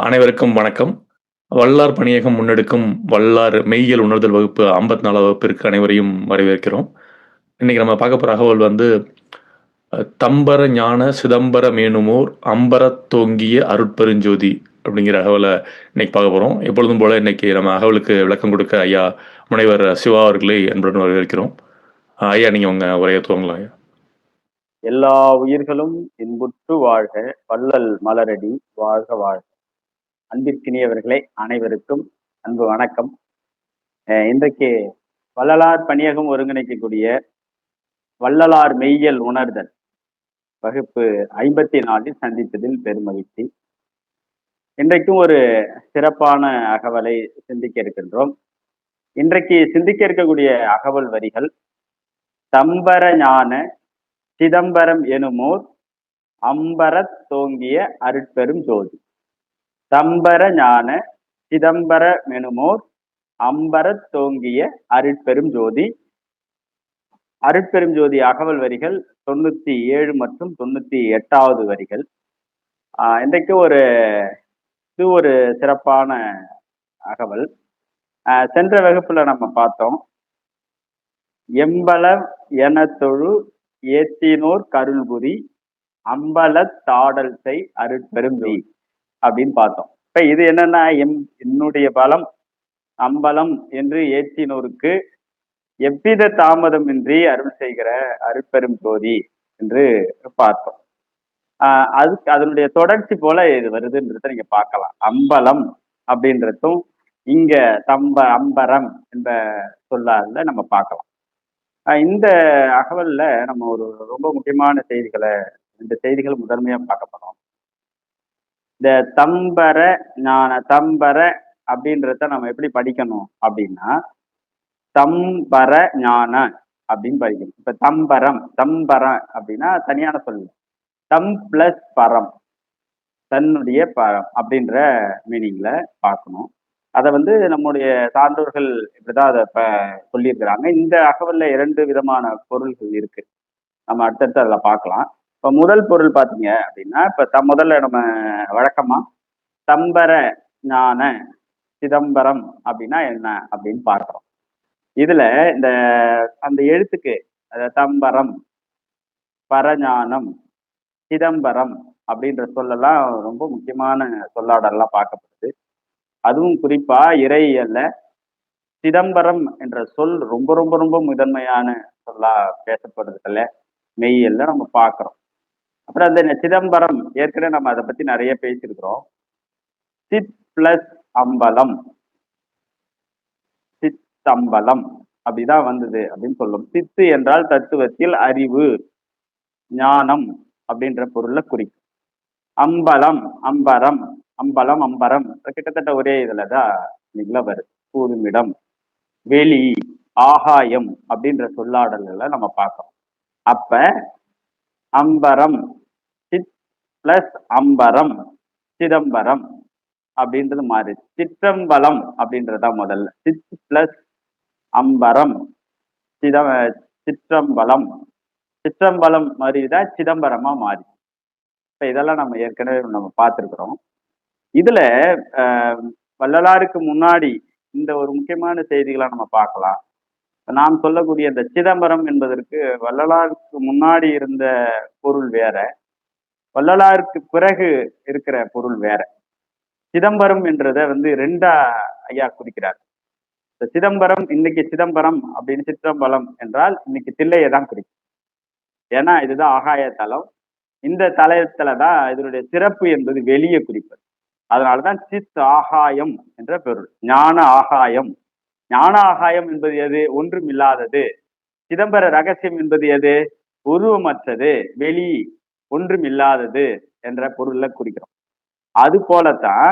அனைவருக்கும் வணக்கம். வல்லார் பணியகம் முன்னெடுக்கும் வல்லார் மெய்யியல் உணர்தல் வகுப்பு ஐம்பத்தி நாலாம் வகுப்பிற்கு அனைவரையும் வரவேற்கிறோம். இன்னைக்கு நம்ம பார்க்க போகிற அகவல் வந்து தம்பர ஞான சிதம்பர மேனுமோர் அம்பரத் தோங்கிய அருட்பெருஞ்சோதி அப்படிங்கிற அகவலை இன்னைக்கு பார்க்க போகிறோம் எப்பொழுதும் போல இன்னைக்கு நம்ம அகவலுக்கு விளக்கம் கொடுக்க ஐயா முனைவர் சிவா அவர்களை அன்புடன் வரவேற்கிறோம். ஐயா நீங்கள் உங்கள் உரையை துவங்கலாம் ஐயா. எல்லா உயிர்களும் இன்புற்று வாழ்க வள்ளல் மலரடி வாழ்க வாழ்க. அன்பிற்கினியவர்களே அனைவருக்கும் அன்பு வணக்கம். அஹ் இன்றைக்கு வள்ளலார் பணியகம் ஒருங்கிணைக்கக்கூடிய வள்ளலார் மெய்யல் உணர்தல் வகுப்பு ஐம்பத்தி நாலில் சந்தித்ததில் பெருமகிழ்ச்சி இன்றைக்கும் ஒரு சிறப்பான அகவலை சிந்திக்க இருக்கின்றோம். இன்றைக்கு சிந்திக்க இருக்கக்கூடிய அகவல் வரிகள் தம்பர ஞான சிதம்பரம் எனுமோர் அம்பரத் தோங்கிய அருட்பெரும் ஜோதி. தம்பர ஞான சிதம்பர மெனுமோர் அம்பரத் தோங்கிய அருட்பெரும் ஜோதி. அருட்பெரும் ஜோதி அகவல் வரிகள் தொண்ணூத்தி ஏழு மற்றும் தொண்ணூத்தி எட்டாவது வரிகள். இன்றைக்கு ஒரு இது ஒரு சிறப்பான அகவல். சென்ற வகுப்புல நம்ம பார்த்தோம். எம்பல என தொழு ஏத்தினோர் கருள்புரி அம்பலத் தாடல் செய் அருட்பெரும்பி அப்படின்னு பார்த்தோம். இப்ப இது என்னன்னா எம் என்னுடைய பலம் அம்பலம் என்று ஏற்றினோருக்கு எவ்வித தாமதமின்றி அருள் செய்கிற அருட்பெரும் ஜோதி என்று பார்த்தோம். ஆஹ் அதுக்கு அதனுடைய தொடர்ச்சி போல இது வருதுன்றத நீங்க பார்க்கலாம். அம்பலம் அப்படின்றதும் இங்க தம்ப அம்பரம் என்ற சொல்லால நம்ம பார்க்கலாம். இந்த அகவல்ல நம்ம ஒரு ரொம்ப முக்கியமான செய்திகளை இந்த செய்திகள் முதன்மையா பார்க்க போறோம். இந்த தம்பர ஞான தம்பர அப்படின்றத நம்ம எப்படி படிக்கணும் அப்படின்னா தம்பர ஞான அப்படின்னு படிக்கணும். இப்ப தம்பரம் தம்பரம் அப்படின்னா தனியான சொல்லு. தம் பிளஸ் பரம் தன்னுடைய பரம் அப்படின்ற மீனிங்ல பார்க்கணும். அதை வந்து நம்முடைய சான்றோர்கள் இப்படிதான் அதை இப்போ சொல்லியிருக்கிறாங்க. இந்த அகவல்ல இரண்டு விதமான பொருள்கள் இருக்கு. நம்ம அடுத்தடுத்து அதில் பார்க்கலாம். இப்போ முதல் பொருள் பார்த்தீங்க அப்படின்னா இப்போ த முதல்ல நம்ம வழக்கமா தம்பர ஞான சிதம்பரம் அப்படின்னா என்ன அப்படின்னு பார்க்குறோம். இதுல இந்த அந்த எழுத்துக்கு அதாவது தம்பரம் பரஞானம் சிதம்பரம் அப்படின்ற சொல்லலாம் ரொம்ப முக்கியமான சொல்லாடலாம் பார்க்கப்படுது. அதுவும் குறிப்பா இறையியல்ல சிதம்பரம் என்ற சொல் ரொம்ப ரொம்ப ரொம்ப முதன்மையான சொல்லா பேசப்படுறதுல மெய்யல்ல நம்ம பார்க்குறோம். அப்புறம் அந்த சிதம்பரம் ஏற்கனவே நம்ம அதை பத்தி நிறைய பேசியிருக்கிறோம். சித் பிளஸ் அம்பலம். சித்தம்பலம் அப்படிதான் வந்தது அப்படின்னு சொல்லும். சித்து என்றால் தத்துவத்தில் அறிவு ஞானம் அப்படின்ற பொருளை குறிக்கும். அம்பலம் அம்பரம் அம்பலம் அம்பரம். கிட்டத்தட்ட ஒரே இதுலதான் நிகழ வருது. வெளி ஆகாயம் அப்படின்ற சொல்லாடல்களை நம்ம பார்க்கறோம். அப்ப அம்பரம். சித் பிளஸ் அம்பரம் சிதம்பரம் அப்படின்றது மாறி. சிற்றம்பலம் அப்படின்றதா முதல்ல. சித் பிளஸ் அம்பரம் சித சிற்றம்பலம். சிற்றம்பலம் மாதிரிதான் சிதம்பரமா மாறி. இப்ப இதெல்லாம் நம்ம ஏற்கனவே நம்ம பார்த்துருக்குறோம். இதுல வள்ளலாருக்கு முன்னாடி இந்த ஒரு முக்கியமான செய்திகளை நம்ம பார்க்கலாம். நாம் சொல்லக்கூடிய இந்த சிதம்பரம் என்பதற்கு வள்ளலாருக்கு முன்னாடி இருந்த பொருள் வேற. வள்ளலாருக்கு பிறகு இருக்கிற பொருள் வேற. சிதம்பரம் என்றத வந்து ரெண்டா ஐயா குறிக்கிறார். இந்த சிதம்பரம் இன்னைக்கு சிதம்பரம் அப்படின்னு சிற்றம்பலம் என்றால் இன்னைக்கு தில்லையை தான் குறிக்கும். ஏன்னா இதுதான் ஆகாய தலம் இந்த தலத்துல தான் இதனுடைய சிறப்பு என்பது வெளியே குறிப்பது. அதனாலதான் சித் ஆகாயம் என்ற பொருள் ஞான ஆகாயம். ஞான ஆகாயம் என்பது எது? ஒன்றும் இல்லாதது சிதம்பர ரகசியம் என்பது எது? உருவமற்றது. வெளி ஒன்றும் இல்லாதது என்ற பொருள்ல குறிக்கிறோம். அது போலத்தான்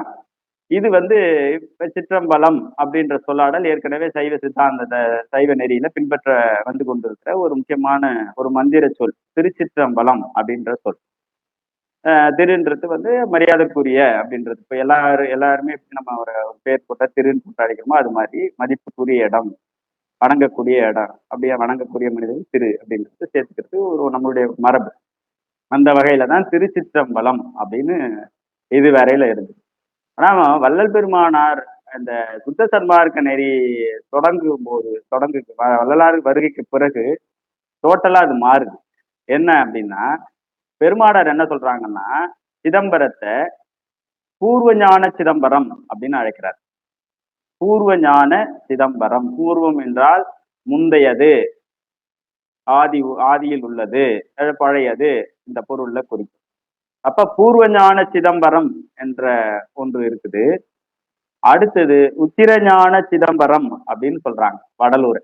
இது வந்து இப்ப சிற்றம்பலம் அப்படின்ற சொல்லாடல் ஏற்கனவே சைவ சித்தாந்த சைவ நெறியில பின்பற்ற வந்து கொண்டிருக்கிற ஒரு முக்கியமான ஒரு மந்திர சொல். திருச்சிற்றம்பலம் அப்படின்ற சொல். திருன்றது வந்து மரியாதைக்குரிய அப்படின்றது. இப்போ எல்லாரும் எல்லாருமே எப்படி நம்ம ஒரு பேர் போட்டால் திருன்னு போட்டு அழைக்கிறோமோ அது மாதிரி மதிப்புக்குரிய இடம் வணங்கக்கூடிய இடம் அப்படியே வணங்கக்கூடிய மனிதன் திரு அப்படின்றது சேர்த்துக்கிறது ஒரு நம்மளுடைய மரபு. அந்த வகையில தான் திருச்சிற்றம்பலம் அப்படின்னு இது வரையில இருந்து. ஆனா வள்ளல் பெருமானார் அந்த சுத்த சன்மார்க்க நெறி தொடங்கும் போது தொடங்கு வ- வள்ளலார் வருகைக்கு பிறகு டோட்டலா அது மாறுது. என்ன அப்படின்னா பெருமானார் என்ன சொல்றாங்கன்னா சிதம்பரத்தை பூர்வ ஞான சிதம்பரம் அப்படின்னு அழைக்கிறார். பூர்வ ஞான சிதம்பரம் பூர்வம் என்றால் முந்தையது ஆதி ஆதியில் உள்ளது பழையது இந்த பொருள்ல குறிக்கும். அப்ப பூர்வ ஞான சிதம்பரம் என்ற ஒன்று இருக்குது. அடுத்தது உத்திர ஞான சிதம்பரம் அப்படின்னு சொல்றாங்க வடலூர்.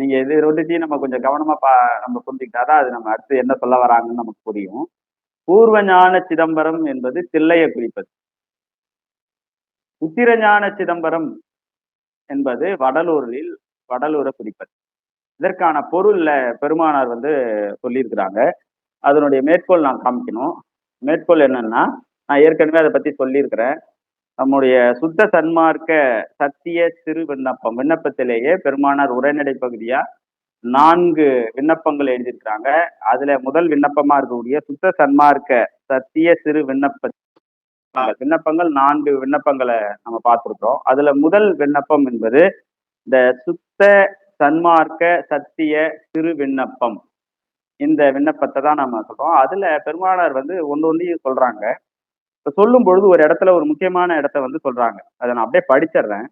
நீங்க இது ரெண்டுத்தையும் நம்ம கொஞ்சம் கவனமா பா நம்ம புரிஞ்சுக்கிட்டாதான் அது நம்ம அடுத்து என்ன சொல்ல வராங்கன்னு நமக்கு புரியும். பூர்வ ஞான சிதம்பரம் என்பது தில்லையை குறிப்பது. உத்திர ஞான சிதம்பரம் என்பது வடலூரில் வடலூரை குறிப்பது. இதற்கான பொருள்ல பெருமானார் வந்து சொல்லியிருக்கிறாங்க. அதனுடைய மேற்கோள் நான் காமிக்கணும். மேற்கோள் என்னன்னா நான் ஏற்கனவே அதை பத்தி சொல்லியிருக்கிறேன். நம்முடைய சுத்த சன்மார்க்க சத்திய சிறு விண்ணப்பம். விண்ணப்பத்திலேயே பெருமானார் உரைநடை பகுதியா நான்கு விண்ணப்பங்கள் எழுதியிருக்கிறாங்க. அதுல முதல் விண்ணப்பமா இருக்கக்கூடிய சுத்த சன்மார்க்க சத்திய சிறு விண்ணப்ப விண்ணப்பங்கள் நான்கு விண்ணப்பங்களை நம்ம பார்த்துருக்கோம் அதுல முதல் விண்ணப்பம் என்பது இந்த சுத்த சன்மார்க்க சத்திய சிறு விண்ணப்பம். இந்த விண்ணப்பத்தை தான் நம்ம சொல்றோம். அதுல பெருமானார் வந்து ஒன்று ஒன்றையும் சொல்றாங்க. இப்போ சொல்லும் பொழுது ஒரு இடத்துல ஒரு முக்கியமான இடத்த வந்து சொல்றாங்க. அதை நான் அப்படியே படிச்சிடுறேன்.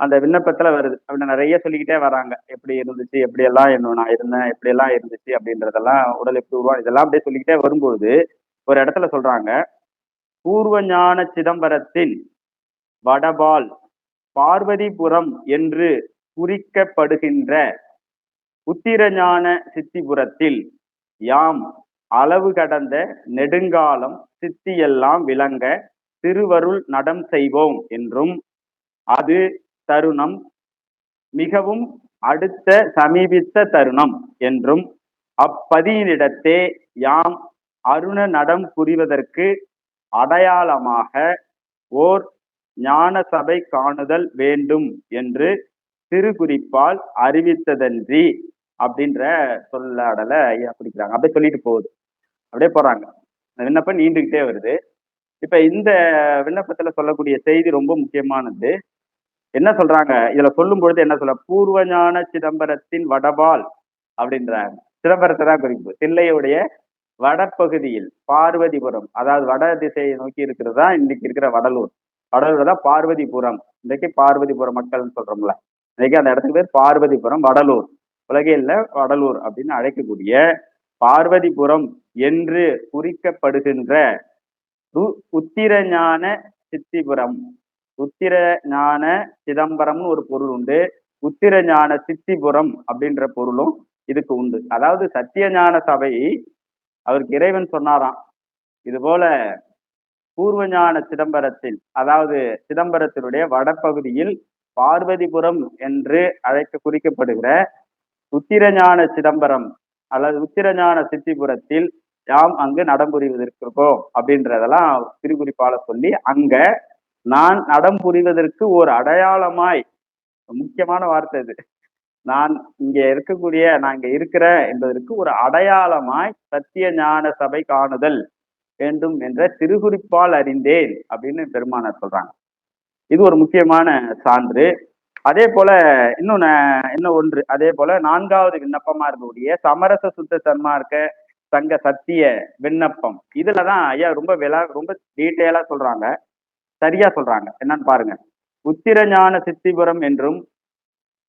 அந்த விண்ணப்பத்துல வருது. அப்படி நிறைய சொல்லிக்கிட்டே வராங்க. எப்படி இருந்துச்சு எப்படி எல்லாம் என்ன நான் இருந்தேன் எப்படி எல்லாம் இருந்துச்சு அப்படின்றதெல்லாம் உடல் எப்படி உருவா இதெல்லாம் அப்படியே சொல்லிக்கிட்டே வரும்பொழுது ஒரு இடத்துல சொல்றாங்க பூர்வ ஞான சிதம்பரத்தில் வடபால் பார்வதிபுரம் என்று குறிக்கப்படுகின்ற உத்திரஞான சித்திபுரத்தில் யாம் அளவு கடந்த நெடுங்காலம் சித்தியெல்லாம் விளங்க திருவருள் நடம் செய்வோம் என்றும் அது தருணம் மிகவும் அடுத்த சமீபித்த தருணம் என்றும் அப்பதியினிடத்தே யாம் அருண நடம் புரிவதற்கு அடையாளமாக ஓர் ஞான சபை காணுதல் வேண்டும் என்று திருக்குறிப்பால் அறிவித்ததன்றி அப்படின்ற சொல்லாடலை ஐயா பிடிக்கிறாங்க. அப்படியே சொல்லிட்டு போகுது. அப்படியே போறாங்க. விண்ணப்பம் நீண்டுகிட்டே வருது. இப்ப இந்த விண்ணப்பத்துல சொல்லக்கூடிய செய்தி ரொம்ப முக்கியமானது. என்ன சொல்றாங்க? இதுல சொல்லும் பொழுது என்ன சொல்ல பூர்வ ஞான சிதம்பரத்தின் வடபால் அப்படின்றாங்க. சிதம்பரத்தை தான் குறிப்பு. தில்லையுடைய வடப்பகுதியில் பார்வதிபுரம் அதாவது வட திசையை நோக்கி இருக்கிறது தான் இன்னைக்கு இருக்கிற வடலூர். வடலூர் தான் பார்வதிபுரம். இன்றைக்கு பார்வதிபுரம் மக்கள்னு சொல்றோம்ல. இன்னைக்கு அந்த இடத்துக்கு பேர் பார்வதிபுரம் வடலூர். உலகில வடலூர் அப்படின்னு அழைக்கக்கூடிய பார்வதிபுரம் என்று குறிக்கப்படுகின்ற ரு- உத்திரஞான சித்திபுரம். உத்திர ஞான சிதம்பரம்னு ஒரு பொருள் உண்டு. உத்திர ஞான சித்திபுரம் அப்படின்ற பொருளும் இதுக்கு உண்டு. அதாவது சத்திய ஞான சபை அவருக்கு இறைவன் சொன்னாராம். இது போல பூர்வ ஞான சிதம்பரத்தில் அதாவது சிதம்பரத்தினுடைய வடபகுதியில் பார்வதிபுரம் என்று அழைக்க குறிக்கப்படுகிற உத்திரஞான சிதம்பரம் அல்லது உத்திரஞான சித்திபுரத்தில் யாம் அங்கு நடம்புரிவதற்கிருக்கோம் அப்படின்றதெல்லாம் திருக்குறிப்பால சொல்லி அங்க நான் நடம் புரிவதற்கு ஒரு அடையாளமாய் முக்கியமான வார்த்தை இது நான் இங்க இருக்கக்கூடிய நான் இங்க இருக்கிறேன் என்பதற்கு ஒரு அடையாளமாய் சத்திய ஞான சபை காணுதல் வேண்டும் என்ற திருகுறிப்பால் அறிந்தேன் அப்படின்னு பெருமானார் சொல்றாங்க. இது ஒரு முக்கியமான சான்று. அதே போல இன்னொன்னு இன்னும் ஒன்று. அதே போல நான்காவது விண்ணப்பமா இருக்கக்கூடிய சமரச சுத்த சன்மார்க்க சங்க சத்திய விண்ணப்பம். இதுலதான் ஐயா ரொம்ப விலா ரொம்ப டீட்டெயிலா சொல்றாங்க. சரியா சொல்றாங்க. என்னன்னு பாருங்க. உத்திரஞான சித்திபுரம் என்றும்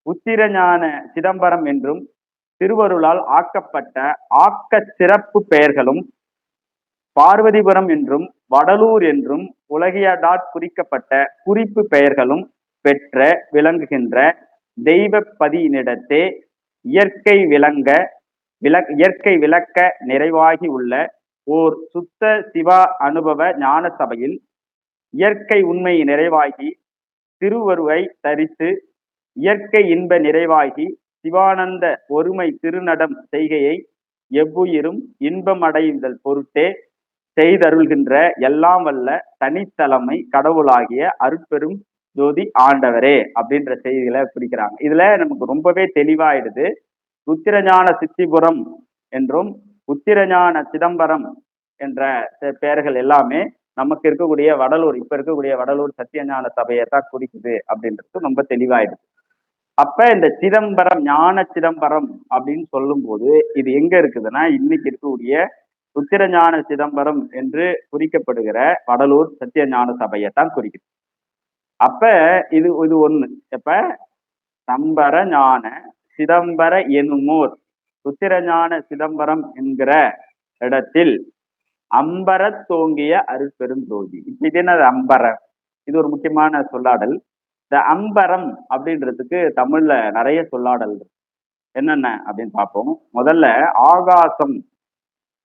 உத்திரஞான சிதம்பரம் என்றும் திருவருளால் ஆக்கப்பட்ட ஆக்க சிறப்பு பெயர்களும் பார்வதிபுரம் என்றும் வடலூர் என்றும் உலகியடாட் குறிக்கப்பட்ட குறிப்பு பெயர்களும் பெற்ற விளங்குகின்ற தெய்வ பதியினிடத்தே இயற்கை விளங்க விள இயற்கை விளக்க நிறைவாகி உள்ள ஓர் சுத்த சிவா அனுபவ ஞான சபையில் இயற்கை உண்மை நிறைவாகி திருவருவை தரித்து இயற்கை இன்ப நிறைவாகி சிவானந்த ஒருமை திருநடம் செய்கையை எவ்வுயிரும் இன்பம் அடையுதல் பொருட்டே செய்தருள்கின்ற எல்லாம் வல்ல தனித்தலைமை கடவுளாகிய அருட்பெரும் ஜோதி ஆண்டவரே அப்படின்ற செய்திகளை குறிக்கிறாங்க. இதுல நமக்கு ரொம்பவே தெளிவாயிடுது. உத்திரஞான சித்திபுரம் என்றும் உத்திரஞான சிதம்பரம் என்ற பெயர்கள் எல்லாமே நமக்கு இருக்கக்கூடிய வடலூர் இப்ப இருக்கக்கூடிய வடலூர் சத்தியஞான சபையை தான் குறிக்குது அப்படின்றது ரொம்ப தெளிவாயிடுது. அப்ப இந்த சிதம்பரம் ஞான சிதம்பரம் அப்படின்னு சொல்லும்போது இது எங்க இருக்குதுன்னா இன்னைக்கு இருக்கக்கூடிய உத்திரஞான சிதம்பரம் என்று குறிக்கப்படுகிற வடலூர் சத்தியஞான சபையை தான் குறிக்குது. அப்ப இது இது ஒண்ணு. இப்ப சம்பர ஞான சிதம்பர எனுமோர். சுத்திரஞான சிதம்பரம் என்கிற இடத்தில் அம்பர தோங்கிய அருட்பெரும் ஜோதி. இப்ப இது என்னது அம்பரம் இது ஒரு முக்கியமான சொல்லாடல். இந்த அம்பரம் அப்படின்றதுக்கு தமிழ்ல நிறைய சொல்லாடல் இருக்கு. என்னென்ன அப்படின்னு பார்ப்போம். முதல்ல ஆகாசம்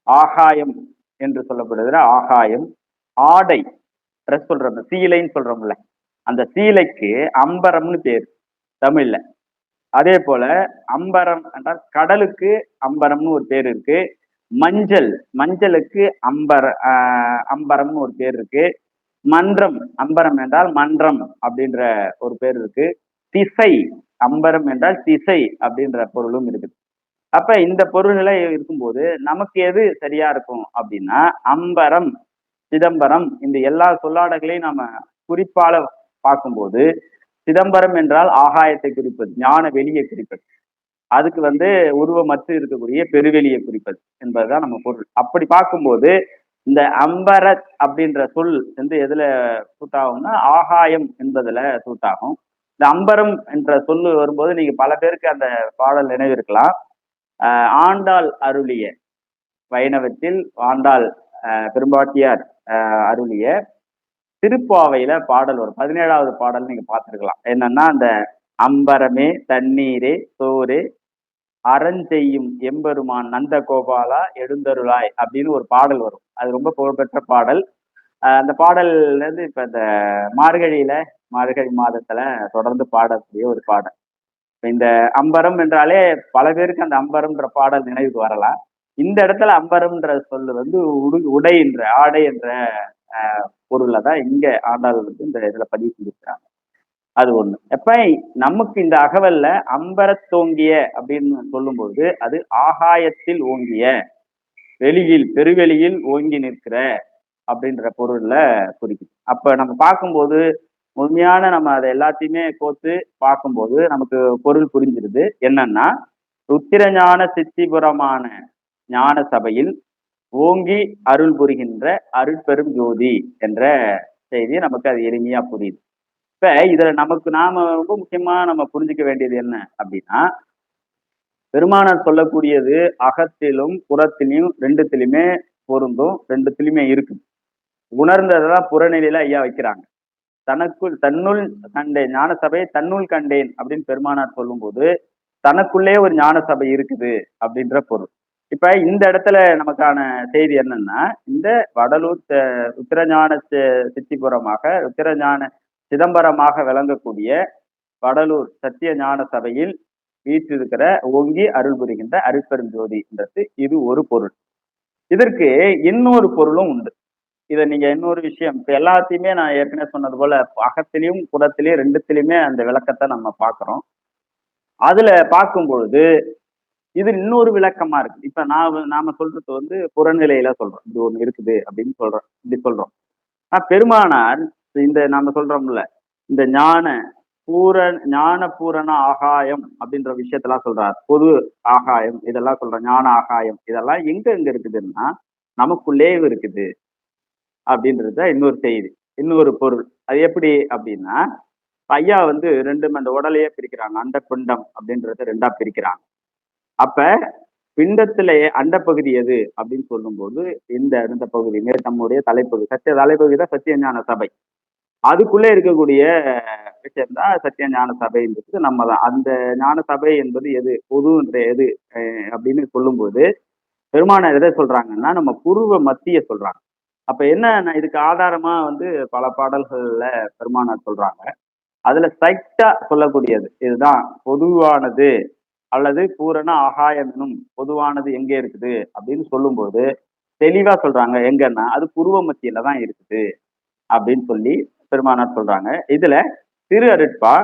ஆகாயம் என்று சொல்லப்படுகிற ஆகாயம் ஆடை. ட்ரெஸ் சொல்றோம். சீலைன்னு சொல்றோம்ல. அந்த சீலைக்கு அம்பரம்னு பேர் தமிழ்ல. அதே போல அம்பரம் என்றால் கடலுக்கு அம்பரம்னு ஒரு பேர் இருக்கு. மஞ்சள் மஞ்சளுக்கு அம்பர ஆஹ் அம்பரம்னு ஒரு பேர் இருக்கு. மன்றம் அம்பரம் என்றால் மன்றம் அப்படின்ற ஒரு பேர் இருக்கு. திசை அம்பரம் என்றால் திசை அப்படின்ற பொருளும் இருக்குது. அப்ப இந்த பொருள்களை இருக்கும்போது நமக்கு எது சரியா இருக்கும் அப்படின்னா அம்பரம் சிதம்பரம் இந்த எல்லா சொல்லாடங்களையும் நம்ம குறிப்பால பார்க்கும்போது சிதம்பரம் என்றால் ஆகாயத்தை குறிப்பது ஞான வெளியை குறிப்பது. அதுக்கு வந்து உருவமற்று இருக்கக்கூடிய பெருவெளியை குறிப்பது என்பதுதான் நம்ம பொருள். அப்படி பார்க்கும்போது இந்த அம்பரத் அப்படின்ற சொல் வந்து எதுல சூட்டாகும்னா ஆகாயம் என்பதுல சூட்டாகும். இந்த அம்பரம் என்ற சொல்லு வரும்போது நீங்க பல பேருக்கு அந்த பாடல் நினைவிருக்கலாம் ஆஹ் ஆண்டாள் அருளிய வைணவத்தில் ஆண்டாள் அஹ் பெரும்பாட்டியார் ஆஹ் அருளிய திருப்பாவையில பாடல் வரும். பதினேழாவது பாடல் நீங்க பார்த்துருக்கலாம். என்னன்னா அந்த அம்பரமே தண்ணீரே சோறு அறஞ்செய்யும் எம்பெருமான் நந்த கோபாலா எழுந்தருளாய் அப்படின்னு ஒரு பாடல் வரும். அது ரொம்ப புகழ்பெற்ற பாடல். அந்த பாடல் வந்து இப்ப இந்த மார்கழியில மார்கழி மாதத்துல தொடர்ந்து பாடக்கூடிய ஒரு பாடல். இந்த அம்பரம் என்றாலே பல பேருக்கு அந்த அம்பரம்ன்ற பாடல் நினைவுக்கு வரலாம். இந்த இடத்துல அம்பரம்ன்ற சொல்லு வந்து உடு உடை என்ற ஆடை என்ற ஆஹ் பொருளை தான் இங்க ஆண்டாள் வந்து இந்த இதுல பதிவு செஞ்சிருக்கிறாங்க. அது ஒண்ணு. எப்ப நமக்கு இந்த அகவல்ல அம்பரத்தோங்கிய அப்படின்னு சொல்லும்போது அது ஆகாயத்தில் ஓங்கிய வெளியில் பெருவெளியில் ஓங்கி நிற்கிற அப்படின்ற பொருள்ல குறிக்குது. அப்ப நம்ம பார்க்கும்போது முழுமையான நம்ம அதை எல்லாத்தையுமே கோத்து பார்க்கும்போது நமக்கு பொருள் புரிஞ்சிருது. என்னன்னா உத்திரஞான சித்திபுரமான ஞான சபையில் ஓங்கி அருள் புரிகின்ற அருட்பெரும் ஜோதி என்ற செய்தி நமக்கு அது எளிமையா புரியுது. இப்ப இதுல நமக்கு நாம ரொம்ப முக்கியமா நம்ம புரிஞ்சுக்க வேண்டியது என்ன அப்படின்னா பெருமானார் சொல்லக்கூடியது அகத்திலும் புறத்திலையும் ரெண்டுத்திலுமே பொருந்தும் ரெண்டுத்திலுமே இருக்கு உணர்ந்ததான் புறநிலையில ஐயா வைக்கிறாங்க. தனக்குள் தன்னுள் கண்டேன் ஞான சபையை தன்னுள் கண்டேன் அப்படின்னு பெருமானார் சொல்லும்போது தனக்குள்ளே ஒரு ஞான சபை இருக்குது அப்படின்ற பொருள். இப்ப இந்த இடத்துல நமக்கான செய்தி என்னன்னா இந்த வடலூர் உத்திரஞான சித்திபுரமாக உத்திரஞான சிதம்பரமாக விளங்கக்கூடிய வடலூர் சத்திய ஞான சபையில் வீற்றிருக்கிற ஓங்கி அருள் புரிகின்ற அருட்பெரும் இது ஒரு பொருள். இதற்கு இன்னொரு பொருளும் உண்டு. இதை நீங்க இன்னொரு விஷயம் இப்ப எல்லாத்தையுமே நான் ஏற்கனவே சொன்னது போல அகத்திலையும் புறத்திலையும் ரெண்டுத்திலையுமே அந்த விளக்கத்தை நம்ம பார்க்குறோம். அதுல பார்க்கும் பொழுது இது இன்னொரு விளக்கமா இருக்கு. இப்ப நான் நாம சொல்றது வந்து புறநிலையில சொல்றோம். இது ஒண்ணு இருக்குது அப்படின்னு சொல்றோம். இப்படி சொல்றோம். ஆனா பெருமானார் இந்த நாம சொல்றோம்ல இந்த ஞான பூர ஞான பூரண ஆகாயம் அப்படின்ற விஷயத்தெல்லாம் சொல்றார். பொது ஆகாயம் இதெல்லாம் சொல்ற ஞான ஆகாயம். இதெல்லாம் எங்க எங்க இருக்குதுன்னா நமக்குள்ளே இருக்குது அப்படின்றது இன்னொரு செய்தி இன்னொரு பொருள். அது எப்படி அப்படின்னா ஐயா வந்து ரெண்டு அந்த உடலையே பிரிக்கிறாங்க. அண்ட பிண்டம் அப்படின்றத ரெண்டா பிரிக்கிறாங்க. அப்ப பிண்டத்திலே அண்ட பகுதி எது அப்படின்னு சொல்லும்போது இந்த இந்த பகுதி மேல் நம்முடைய தலைப்பகுதி. சத்திய தலைப்பகுதி தான் சத்திய ஞான சபை. அதுக்குள்ளே இருக்கக்கூடிய விஷயம் தான் சத்திய ஞான சபைன்றது நம்ம தான் அந்த ஞான சபை என்பது எது? பொதுன்ற எது? அஹ் அப்படின்னு சொல்லும்போது பெருமான எதை சொல்றாங்கன்னா நம்ம பூர்வ மத்திய சொல்றாங்க. அப்ப என்ன இதுக்கு ஆதாரமா வந்து பல பாடல்கள்ல பெருமானார் சொல்றாங்க. அதுல சைட்டா சொல்லக்கூடியது. இதுதான் பொதுவானது. அல்லது பூரண ஆகாயம் எனும் பொதுவானது எங்கே இருக்குது அப்படின்னு சொல்லும்போது தெளிவா சொல்றாங்க. எங்கன்னா? அது புருவ மத்தியில தான் இருக்குது அப்படின்னு சொல்லி பெருமானார் சொல்றாங்க. இதுல திரு அருட்பா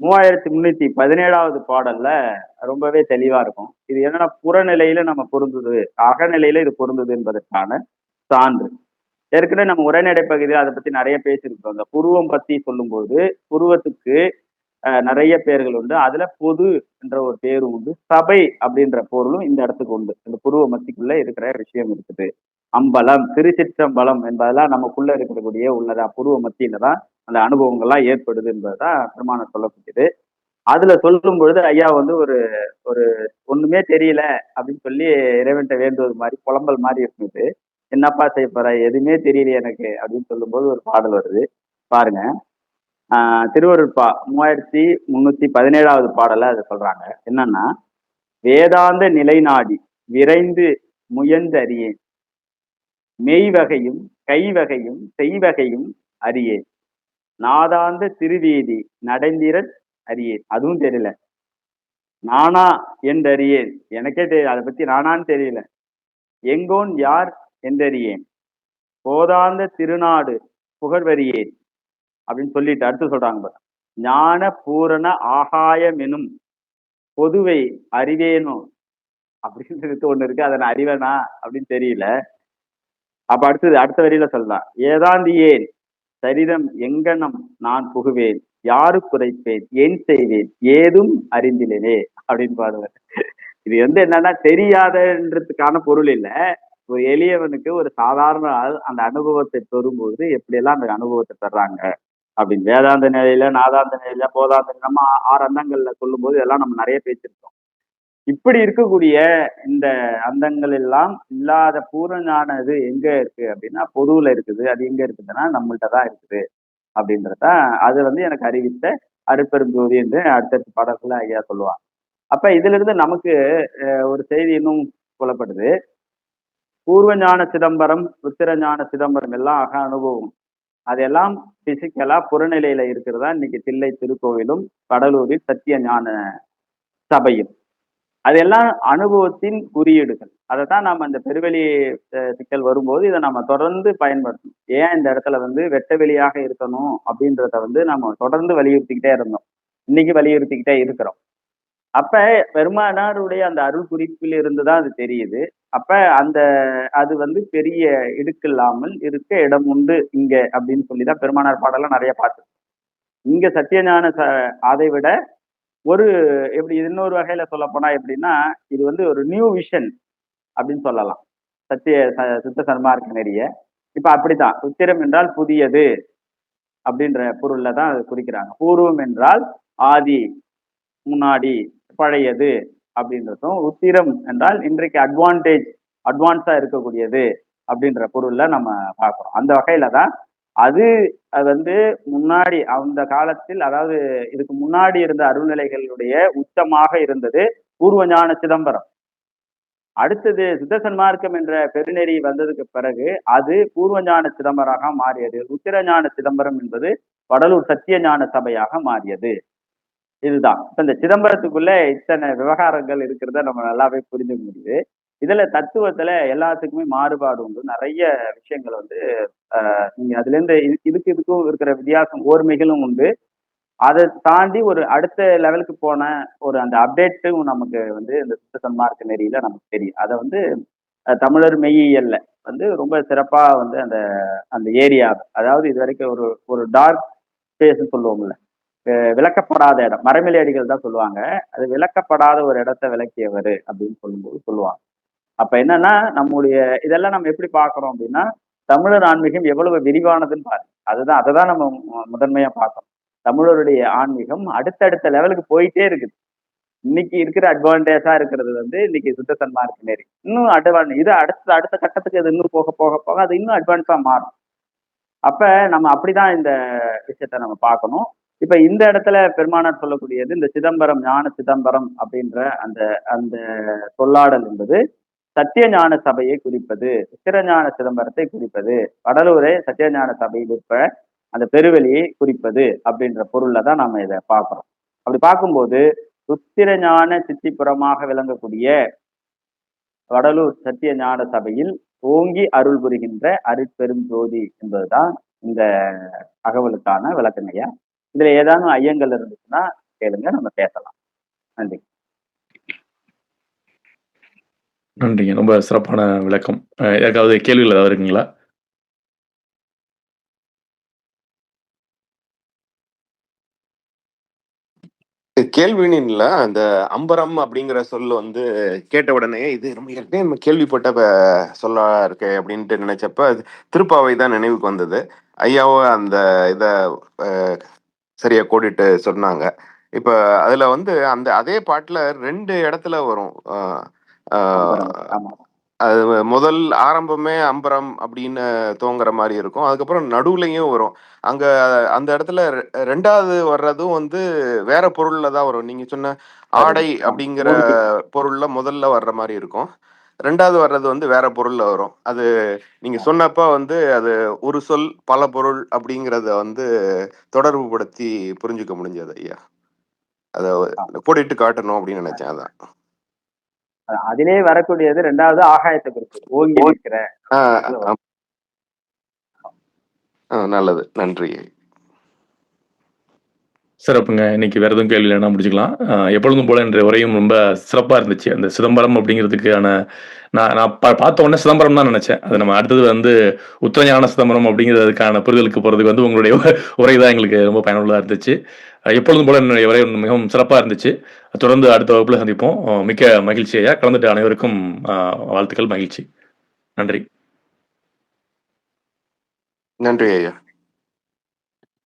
மூவாயிரத்தி முன்னூத்தி பதினேழாவது பாடல்ல ரொம்பவே தெளிவா இருக்கும். இது என்னன்னா புறநிலையில நம்ம பொருந்தது அகநிலையில இது பொருந்தது என்பதற்கான சான்று. ஏற்கனவே நம்ம உரைநடை பகுதியில் அதை பத்தி நிறைய பேசியிருக்கோம் அந்த புருவம் பத்தி சொல்லும்போது புருவத்துக்கு நிறைய பேர்கள் உண்டு. அதுல பொது என்ற ஒரு பேரும் உண்டு. சபை அப்படின்ற பொருளும் இந்த இடத்துக்கு உண்டு. இந்த புருவ மத்திக்குள்ள இருக்கிற விஷயம் இருக்குது. அம்பலம் திருச்சிற்றம்பலம் என்பதெல்லாம் நமக்குள்ள இருக்கக்கூடிய உள்ளதா புருவ மத்தியில தான் அந்த அனுபவங்கள்லாம் ஏற்படுது என்பதுதான் பெருமானம் சொல்லக்கூடியது. அதுல சொல்லும் பொழுது ஐயா வந்து ஒரு ஒரு ஒண்ணுமே தெரியல அப்படின்னு சொல்லி இறைவன்ட்ட வேண்டுவது மாதிரி புலம்பல் மாதிரி இருந்தது. என்னப்பா செய்ய போற? எதுவுமே தெரியல எனக்கு அப்படின்னு சொல்லும்போது ஒரு பாடல் வருது. பாருங்க. திருவருள் பா மூவாயிரத்தி முன்னூத்தி பதினேழாவது பாடல அதை சொல்றாங்க. என்னன்னா வேதாந்த நிலைநாடி விரைந்து முயன்றறியேன். மெய்வகையும் கைவகையும் செய்வகையும் அறியேன். நாதாந்த திருவீதி நடைந்திரன் அறியேன். அதுவும் தெரியல. நானா என்றறியேன். எனக்கே தெரியல. அதை பத்தி நானான்னு தெரியல. எங்கோன் யார் என்றறியேன். போதாந்த திருநாடு புகழ்வறியேன். அப்படின்னு சொல்லிட்டு அடுத்து சொல்றாங்க பாரு. ஞான பூரண ஆகாயம் எனும் பொதுவை அறிவேனும் அப்படின்றது ஒண்ணு இருக்கு. அதை நான் அறிவேனா? அப்படின்னு தெரியல. அப்ப அடுத்தது அடுத்த வரியில சொல்லலாம். ஏதாந்தியேன்? சரிதம் எங்கனம் நான் புகுவேன். யாரு குறைப்பேன் ஏன் செய்வேன்? ஏதும் அறிந்திலேனே? அப்படின்னு பாருங்க இது வந்து என்னன்னா தெரியாதன்றதுக்கான பொருள் இல்ல. ஒரு எளியவனுக்கு ஒரு சாதாரண ஆள் அந்த அனுபவத்தை பெறும்போது எப்படியெல்லாம் அந்த அனுபவத்தை பெறாங்க அப்படின்னு வேதாந்த நிலையில நாதாந்த நிலையில போதாந்த நம்ம ஆறு அந்தங்கள்ல சொல்லும்போது இதெல்லாம் நம்ம நிறைய பேசியிருக்கோம். இப்படி இருக்கக்கூடிய இந்த அந்தங்கள் எல்லாம் இல்லாத பூரணானது எங்க இருக்கு அப்படின்னா பொதுவுல இருக்குது. அது எங்க இருக்குதுன்னா நம்மள்ட்ட தான் இருக்குது அப்படின்றத அது வந்து எனக்கு அறிவித்த அருப்பெருந்தோதி என்று அடுத்தடுத்த பாடல்கள் ஐயா சொல்லுவாங்க. அப்ப இதுல இருந்து நமக்கு ஒரு செய்தி இன்னும் புலப்படுது. பூர்வ ஞான சிதம்பரம் உத்திர ஞான சிதம்பரம் எல்லாம் அக அனுபவம். அதெல்லாம் பிசிக்கலா புறநிலையில இருக்கிறதா? இன்னைக்கு தில்லை திருக்கோவிலும் கடலூரில் சத்திய ஞான சபையும். அதெல்லாம் அனுபவத்தின் குறியீடுகள். அதை தான் நாம் அந்த பெருவெளி சிக்கல் வரும்போது இதை நம்ம தொடர்ந்து பயன்படுத்தணும். ஏன் இந்த இடத்துல வந்து வெட்ட வெளியாக இருக்கணும் அப்படின்றத வந்து நம்ம தொடர்ந்து வலியுறுத்திக்கிட்டே இருந்தோம். இன்னைக்கு வலியுறுத்திக்கிட்டே இருக்கிறோம். அப்ப பெருமானாருடைய அந்த அருள் குறிப்பில் இருந்து தான் அது தெரியுது. அப்ப அந்த அது வந்து பெரிய இடுக்கில்லாமல் இருக்க இடம் உண்டு இங்க அப்படின்னு சொல்லி தான் பெருமானார் பாடலாம் நிறைய பார்த்துருக்கோம் இங்க சத்தியஞான ச அதை விட ஒரு எப்படி இன்னொரு வகையில சொல்ல போனா எப்படின்னா இது வந்து ஒரு நியூ விஷன் அப்படின்னு சொல்லலாம். சத்திய ச- சித்த சன்மார்க்க நெறிய. இப்ப அப்படித்தான். உத்திரம் என்றால் புதியது அப்படின்ற பொருள்ல தான் அது குறிக்கிறாங்க. பூர்வம் என்றால் ஆதி முன்னாடி பழையது அப்படின்றதும் உத்திரம் என்றால் இன்றைக்கு அட்வான்டேஜ் அட்வான்ஸா இருக்கக்கூடியது அப்படின்ற பொருள்ல நம்ம பார்க்கிறோம். அந்த வகையில தான் அது அது வந்து முன்னாடி அந்த காலத்தில் அதாவது இதுக்கு முன்னாடி இருந்த அருள்நிலைகளுடைய உச்சமாக இருந்தது பூர்வ ஞான சிதம்பரம். அடுத்தது சித்த சன்மார்க்கம் என்ற பெருநெறி வந்ததுக்கு பிறகு அது பூர்வ ஞான சிதம்பரமாக மாறியது. உத்திர ஞான சிதம்பரம் என்பது வடலூர் சத்திய ஞான சபையாக மாறியது. இதுதான். இப்ப இந்த சிதம்பரத்துக்குள்ள இத்தனை விவகாரங்கள் இருக்கிறத நம்ம நல்லாவே புரிஞ்சுக்க முடியுது. இதுல தத்துவத்துல எல்லாத்துக்குமே மாறுபாடு உண்டு. நிறைய விஷயங்கள் வந்து நீங்க அதுல இருந்து இது- இதுக்கு இதுக்கும் இருக்கிற வித்தியாசம் ஓர்மைகளும் உண்டு. அதை தாண்டி ஒரு அடுத்த லெவலுக்கு போன ஒரு அந்த அப்டேட்டும் நமக்கு வந்து இந்த சுத்த சன்மார்க்க நெறியில நமக்கு தெரியும். அதை வந்து தமிழர் மெய்யியல்ல வந்து ரொம்ப சிறப்பா வந்து அந்த அந்த ஏரியா அதாவது இது வரைக்கும் ஒரு ஒரு டார்க் ஸ்பேஸ் சொல்லுவோம்ல. விளக்கப்படாத இடம். மறைமலை அடிகள் தான் சொல்லுவாங்க. அது விளக்கப்படாத ஒரு இடத்த விளக்கியவர் அப்படின்னு சொல்லும்போது சொல்லுவாங்க. அப்ப என்னன்னா நம்முடைய இதெல்லாம் நம்ம எப்படி பார்க்கறோம் அப்படின்னா தமிழர் ஆன்மீகம் எவ்வளவு விரிவானதுன்னு பாருங்க. அதுதான் அதை தான் நம்ம மு- முதன்மையா பார்க்கணும் தமிழருடைய ஆன்மீகம் அடுத்தடுத்த லெவலுக்கு போயிட்டே இருக்குது. இன்னைக்கு இருக்கிற அட்வான்டேஜா இருக்கிறது வந்து இன்னைக்கு சுத்த இருக்கு நேரி இன்னும் அட்வான் இது அடுத்த அடுத்த கட்டத்துக்கு அது இன்னும் போக போக போக அது இன்னும் அட்வான்ஸா மாறும். அப்ப நம்ம அப்படிதான் இந்த விஷயத்த நம்ம பார்க்கணும். இப்ப இந்த இடத்துல பெருமானார் சொல்லக்கூடியது இந்த சிதம்பரம் ஞான சிதம்பரம் அப்படின்ற அந்த அந்த சொல்லாடல் என்பது சத்திய ஞான சபையை குறிப்பது சித்திரஞான சிதம்பரத்தை குறிப்பது கடலூரை சத்திய ஞான சபையில் இருப்ப அந்த பெருவெளியை குறிப்பது அப்படின்ற பொருள்ல தான் நம்ம இதை பார்க்கிறோம். அப்படி பார்க்கும்போது சுத்திர ஞான சித்திப்புறமாக விளங்கக்கூடிய வடலூர் சத்திய ஞான சபையில் ஓங்கி அருள் புரிகின்ற அருட்பெரும் ஜோதி என்பதுதான் இந்த அகவலுக்கான விளக்கங்கய்யா. இதுல ஏதாவது ஐயங்கள் இருந்துச்சுன்னா கேளுங்க நம்ம பேசலாம். நன்றி. நன்றிங்க. ரொம்ப சிறப்பான விளக்கம். யாருக்காவது கேள்விகள் ஏதாவது இருக்குங்களா? கேள்வின்னு இல்லை அந்த அம்பரம் அப்படிங்கிற சொல் வந்து கேட்ட உடனே இது நம்ம ஏற்கனவே நம்ம கேள்விப்பட்ட சொல்ல இருக்கு அப்படின்ட்டு நினைச்சப்ப திருப்பாவை தான் நினைவுக்கு வந்தது. ஐயாவோ அந்த இதை சரியா கோடிட்டு சொன்னாங்க. இப்ப அதுல வந்து அந்த அதே பாட்டுல 2 இடத்துல வரும். அ ஆ அம்பரம். ஆமா. அது முதல் ஆரம்பமே அம்பரம் அப்படின்னு துவங்குற மாரி இருக்கும். அதுக்கப்புறம் நடுவுலயும் வரும். அங்க அந்த இடத்துல 2வது வர்றதும் வந்து வேற பொருள்ல தான் வரும். நீங்க சொன்ன ஆடை ஆமா. அப்படிங்கிற. பொருள்ல முதல்ல வர்ற மாரி இருக்கும். 2வது வர்றது வந்து வேற பொருள்ல வரும். அது நீங்க சொன்னப்ப வந்து அது ஒரு சொல், பல பொருள் அப்படிங்கிறத வந்து தொடர்புபடுத்தி புரிஞ்சுக்க முடிஞ்சது ஐயா. அத கோடிட்டு காட்டணும் அப்படின்னு நினைச்சேன். அதான். அதிலே வரக்கூடியது 2வது ஆகாயத்த குறிக்குது. ஓங்கி நல்லது. நன்றி. சிறப்புங்க. இன்னைக்கு வேற எதுவும் கேள்வி இல்லைன்னா முடிச்சுக்கலாம். எப்பொழுதும் போல என்ற உரையும் ரொம்ப சிறப்பாக இருந்துச்சு. அந்த சிதம்பரம் அப்படிங்கிறதுக்கான நான் நான் பார்த்த உடனே சிதம்பரம் தான் நினைச்சேன். அது நம்ம அடுத்தது வந்து உத்தரஞான சிதம்பரம் அப்படிங்கிறதுக்கான புரிதலுக்கு போகிறதுக்கு வந்து உங்களுடைய உரை தான் எங்களுக்கு ரொம்ப பயனுள்ளதாக இருந்துச்சு. எப்பொழுதும் போல என்னுடைய உரை மிகவும் சிறப்பாக இருந்துச்சு. தொடர்ந்து அடுத்த வகுப்பில் சந்திப்போம். மிக்க மகிழ்ச்சியா கலந்துட்டு அனைவருக்கும் வாழ்த்துக்கள், மகிழ்ச்சி. நன்றி. நன்றி ஐயா.